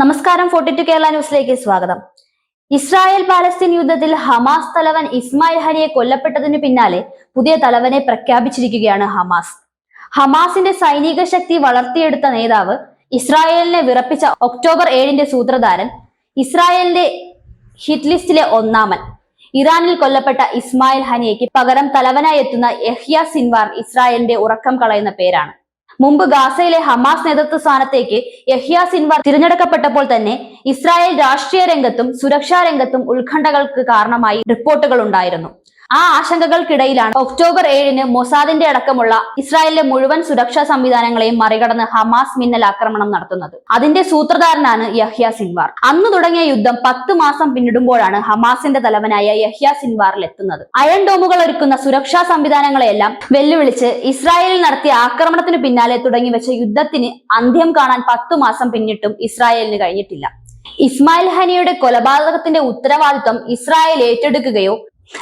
നമസ്കാരം forty to Kerala ന്യൂസിലേക്ക് സ്വാഗതം. ഇസ്രായേൽ പാലസ്തീൻ യുദ്ധത്തിൽ ഹമാസ് തലവൻ ഇസ്മായിൽ ഹനിയെ കൊല്ലപ്പെട്ടതിനു പിന്നാലെ പുതിയ തലവനെ പ്രഖ്യാപിച്ചിരിക്കുകയാണ് ഹമാസ്. ഹമാസിന്റെ സൈനിക ശക്തി വളർത്തിയെടുത്ത നേതാവ് ഇസ്രായേലിനെ വിറപ്പിച്ച ഒക്ടോബർ ഏഴിന്റെ സൂത്രധാരൻ ഇസ്രായേലിന്റെ ഹിറ്റ് ലിസ്റ്റിലെ ഒന്നാമൻ. ഇറാനിൽ കൊല്ലപ്പെട്ട ഇസ്മായിൽ ഹനിയയ്ക്ക് പകരം തലവനായി എത്തുന്ന യഹ്യ സിൻവാർ ഇസ്രായേലിന്റെ ഉറക്കം കളയുന്ന പേരാണ്. മുമ്പ് ഗാസയിലെ ഹമാസ് നേതൃത്വ സ്ഥാനത്തേക്ക് യഹ്യ സിൻവാർ തിരഞ്ഞെടുക്കപ്പെട്ടപ്പോൾ തന്നെ ഇസ്രായേൽ രാഷ്ട്രീയ രംഗത്തും സുരക്ഷാ രംഗത്തും ഉത്കണ്ഠകൾക്ക് കാരണമായി റിപ്പോർട്ടുകൾ ഉണ്ടായിരുന്നു. ആ ആശങ്കകൾക്കിടയിലാണ് ഒക്ടോബർ ഏഴിന് മൊസാദിന്റെ അടക്കമുള്ള ഇസ്രായേലിലെ മുഴുവൻ സുരക്ഷാ സംവിധാനങ്ങളെയും മറികടന്ന് ഹമാസ് മിന്നൽ ആക്രമണം നടത്തുന്നത്. അതിന്റെ സൂത്രധാരനാണ് യഹ്യ സിൻവാർ. അന്ന് തുടങ്ങിയ യുദ്ധം പത്ത് മാസം പിന്നിടുമ്പോഴാണ് ഹമാസിന്റെ തലവനായ യഹ്യ സിൻവാറിൽ എത്തുന്നത്. അയൺ ഡോമുകൾ ഒരുക്കുന്ന സുരക്ഷാ സംവിധാനങ്ങളെയെല്ലാം വെല്ലുവിളിച്ച് ഇസ്രായേലിൽ നടത്തിയ ആക്രമണത്തിന് പിന്നാലെ തുടങ്ങി വെച്ച യുദ്ധത്തിന് അന്ത്യം കാണാൻ പത്തു മാസം പിന്നിട്ടും ഇസ്രായേലിന് കഴിഞ്ഞിട്ടില്ല. ഇസ്മായിൽ ഹനിയുടെ കൊലപാതകത്തിന്റെ ഉത്തരവാദിത്വം ഇസ്രായേൽ ഏറ്റെടുക്കുകയോ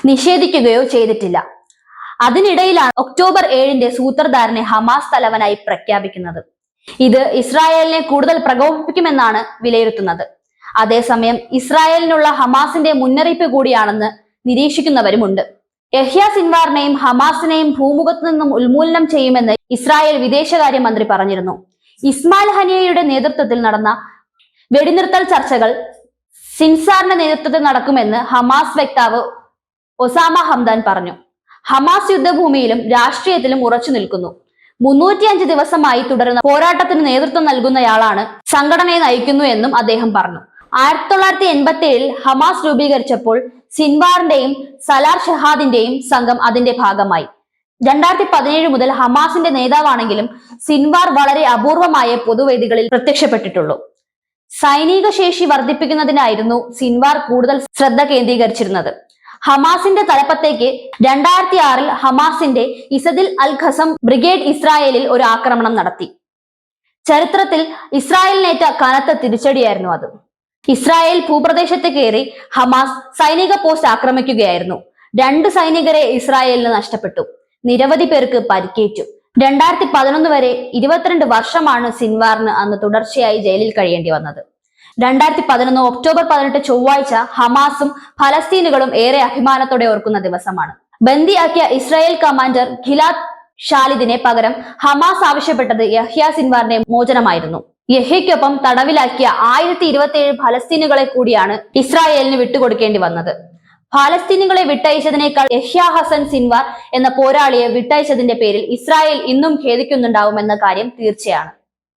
നിഷേധിക്കുകയോ ചെയ്തിട്ടില്ല. അതിനിടയിലാണ് ഒക്ടോബർ ഏഴിന്റെ സൂത്രധാരനെ ഹമാസ് തലവനായി പ്രഖ്യാപിക്കുന്നത്. ഇത് ഇസ്രായേലിനെ കൂടുതൽ പ്രകോപിപ്പിക്കുമെന്നാണ് വിലയിരുത്തുന്നത്. അതേസമയം ഇസ്രായേലിനുള്ള ഹമാസിന്റെ മുന്നറിയിപ്പ് കൂടിയാണെന്ന് നിരീക്ഷിക്കുന്നവരുമുണ്ട്. യഹ്യ സിൻവാറിനെയും ഹമാസിനെയും ഭൂമുഖത്ത് നിന്നും ഉന്മൂലനം ചെയ്യുമെന്ന് ഇസ്രായേൽ വിദേശകാര്യമന്ത്രി പറഞ്ഞിരുന്നു. ഇസ്മാൽ ഹനിയയുടെ നേതൃത്വത്തിൽ നടന്ന വെടിനിർത്തൽ ചർച്ചകൾ സിൻസാറിന്റെ നേതൃത്വത്തിൽ നടക്കുമെന്ന് ഹമാസ് വക്താവ് ഒസാമ ഹംദാൻ പറഞ്ഞു. ഹമാസ് യുദ്ധഭൂമിയിലും രാഷ്ട്രീയത്തിലും ഉറച്ചു നിൽക്കുന്നു. മുന്നൂറ്റിയഞ്ച് ദിവസമായി തുടരുന്ന പോരാട്ടത്തിന് നേതൃത്വം നൽകുന്നയാളാണ് സംഘടനയെ നയിക്കുന്നു എന്നും അദ്ദേഹം പറഞ്ഞു. ആയിരത്തി തൊള്ളായിരത്തി എൺപത്തി ഏഴിൽ ഹമാസ് രൂപീകരിച്ചപ്പോൾ സിൻവാറിന്റെയും സലാർ ഷഹാദിന്റെയും സംഘം അതിന്റെ ഭാഗമായി. രണ്ടായിരത്തി പതിനേഴ് മുതൽ ഹമാസിന്റെ നേതാവാണെങ്കിലും സിൻവാർ വളരെ അപൂർവമായ പൊതുവേദികളിൽ പ്രത്യക്ഷപ്പെട്ടിട്ടുള്ളൂ. സൈനിക ശേഷി വർദ്ധിപ്പിക്കുന്നതിനായിരുന്നു സിൻവാർ കൂടുതൽ ശ്രദ്ധ കേന്ദ്രീകരിച്ചിരുന്നത്. ഹമാസിന്റെ തലപ്പത്തേക്ക് രണ്ടായിരത്തി ആറിൽ ഹമാസിന്റെ ഇസദിൽ അൽ ഖസം ബ്രിഗേഡ് ഇസ്രായേലിൽ ഒരു ആക്രമണം നടത്തി. ചരിത്രത്തിൽ ഇസ്രായേലിനേറ്റ കനത്ത തിരിച്ചടിയായിരുന്നു അത്. ഇസ്രായേൽ ഭൂപ്രദേശത്ത് കയറി ഹമാസ് സൈനിക പോസ്റ്റ് ആക്രമിക്കുകയായിരുന്നു. രണ്ട് സൈനികരെ ഇസ്രായേലിന് നഷ്ടപ്പെട്ടു. നിരവധി പേർക്ക് പരിക്കേറ്റു. രണ്ടായിരത്തി പതിനൊന്ന് വരെ ഇരുപത്തിരണ്ട് വർഷമാണ് സിൻവാറിന് അന്ന് തുടർച്ചയായി ജയിലിൽ കഴിയേണ്ടി വന്നത്. രണ്ടായിരത്തി പതിനൊന്ന് ഒക്ടോബർ പതിനെട്ട് ചൊവ്വാഴ്ച ഹമാസും ഫലസ്തീനുകളും ഏറെ അഭിമാനത്തോടെ ഓർക്കുന്ന ദിവസമാണ്. ബന്ദിയാക്കിയ ഇസ്രായേൽ കമാൻഡർ ഖിലാദ് ഷാലിദിനെ പകരം ഹമാസ് ആവശ്യപ്പെട്ടത് യഹ്യ സിൻവാറിന്റെ മോചനമായിരുന്നു. യഹ്യയ്ക്കൊപ്പം തടവിലാക്കിയ ആയിരത്തി ഇരുപത്തി ഏഴ് ഫലസ്തീനുകളെ കൂടിയാണ് ഇസ്രായേലിന് വിട്ടുകൊടുക്കേണ്ടി വന്നത്. ഫലസ്തീനുകളെ വിട്ടയച്ചതിനേക്കാൾ യഹ്യ ഹസൻ സിൻവാർ എന്ന പോരാളിയെ വിട്ടയച്ചതിന്റെ പേരിൽ ഇസ്രായേൽ ഇന്നും ഖേദിക്കുന്നുണ്ടാവുമെന്ന കാര്യം തീർച്ചയാണ്.